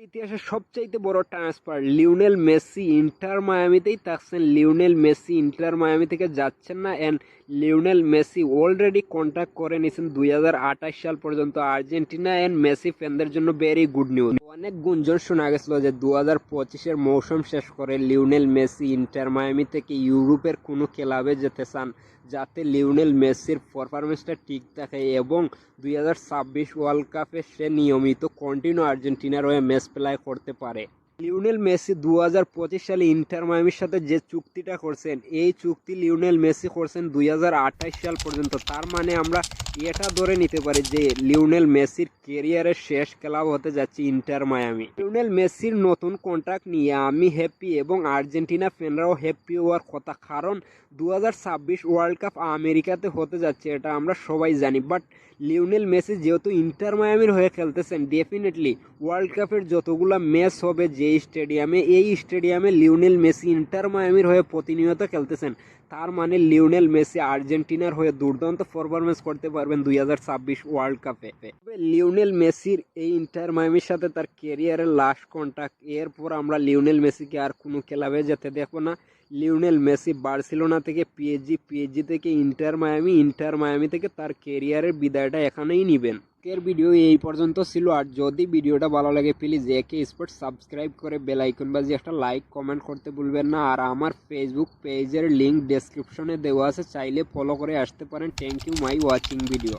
ইতিহাসের সবচাইতে বড় ট্রান্সফার লিওনেল মেসি ইন্টার মায়ামিতেই থাকছেন। লিওনেল মেসি ইন্টার মায়ামি থেকে যাচ্ছেন না and Lionel Messi already contact করে নিয়েছেন দুই হাজার আঠাশ সাল পর্যন্ত আর্জেন্টিনা অ্যান্ড মেসি ফ্যানদের জন্য ভেরি গুড নিউজ অনেক গুঞ্জন শোনা গেছিল যে দু হাজার পঁচিশের মৌসুম শেষ করে লিওনেল মেসি ইন্টার মায়ামি থেকে ইউরোপের কোনো ক্লাবে যেতে চান, যাতে লিওনেল মেসির পারফরমেন্সটা ঠিক থাকে এবং দুই হাজার ছাব্বিশ ওয়ার্ল্ড কাপে সে নিয়মিত কন্টিনিউ আর্জেন্টিনার হয়ে ম্যাচ প্লে করতে পারে। লিওনেল মেসি দু হাজার পঁচিশ সালে ইন্টার মায়ামির সাথে যে চুক্তিটা করছেন, এই চুক্তি লিওনেল মেসি করছেন দুই হাজার আঠাশ সাল পর্যন্ত। তার মানে আমরা এটা ধরে নিতে পারি যে লিওনেল মেসির কেরিয়ারের শেষ ক্লাব হতে যাচ্ছে ইন্টার মায়ামি। লিওনেল মেসির নতুন কন্ট্রাক্ট নিয়ে আমি হ্যাপি এবং আর্জেন্টিনা ফ্যানরাও হ্যাপি হওয়ার কথা। কারণ দু হাজার ছাব্বিশ ওয়ার্ল্ড কাপ আমেরিকাতে হতে যাচ্ছে, এটা আমরা সবাই জানি। বাট লিওনেল মেসি যেহেতু ইন্টার মায়ামির হয়ে খেলতেছেন ডেফিনেটলি ওয়ার্ল্ড কাপের যতগুলো ম্যাচ হবে, যে স্টেডিয়ামে, এই স্টেডিয়ামে লিওনেল মেসি, ইন্টার মায়ামির হয়ে প্রতিনিয়ত খেলতেছেন। তার মানে লিওনেল মেসি আর্জেন্টিনার হয়ে দুর্দান্ত পারফরমেন্স করতে পারবেন দুই হাজার ছাব্বিশ ওয়ার্ল্ড কাপে তবে লিওনেল মেসির এই ইন্টার মায়ামির সাথে তার কেরিয়ারের লাস্ট কন্ট্যাক্ট এরপর আমরা লিওনেল মেসিকে আর কোনো ক্লাবে যেতে দেখব না। লিওনেল মেসি বার্সেলোনা থেকে পিএইচজি পিএইচজি থেকে, ইন্টার মায়ামি ইন্টার মায়ামি থেকে তার কেরিয়ারের বিদায়টা এখানেই নেবেন। এর ভিডিও এই পর্যন্ত ছিল। আর যদি ভিডিওটা ভালো লাগে প্লিজ একে স্পোর্ট সাবস্ক্রাইব করে বেল আইকন বাজিয়ে একটা লাইক কমেন্ট করতে ভুলবেন না। আর আমার ফেসবুক পেজের লিঙ্ক ডেসক্রিপশনে দেওয়া আছে, চাইলে ফলো করে আসতে পারেন। Thank you my watching video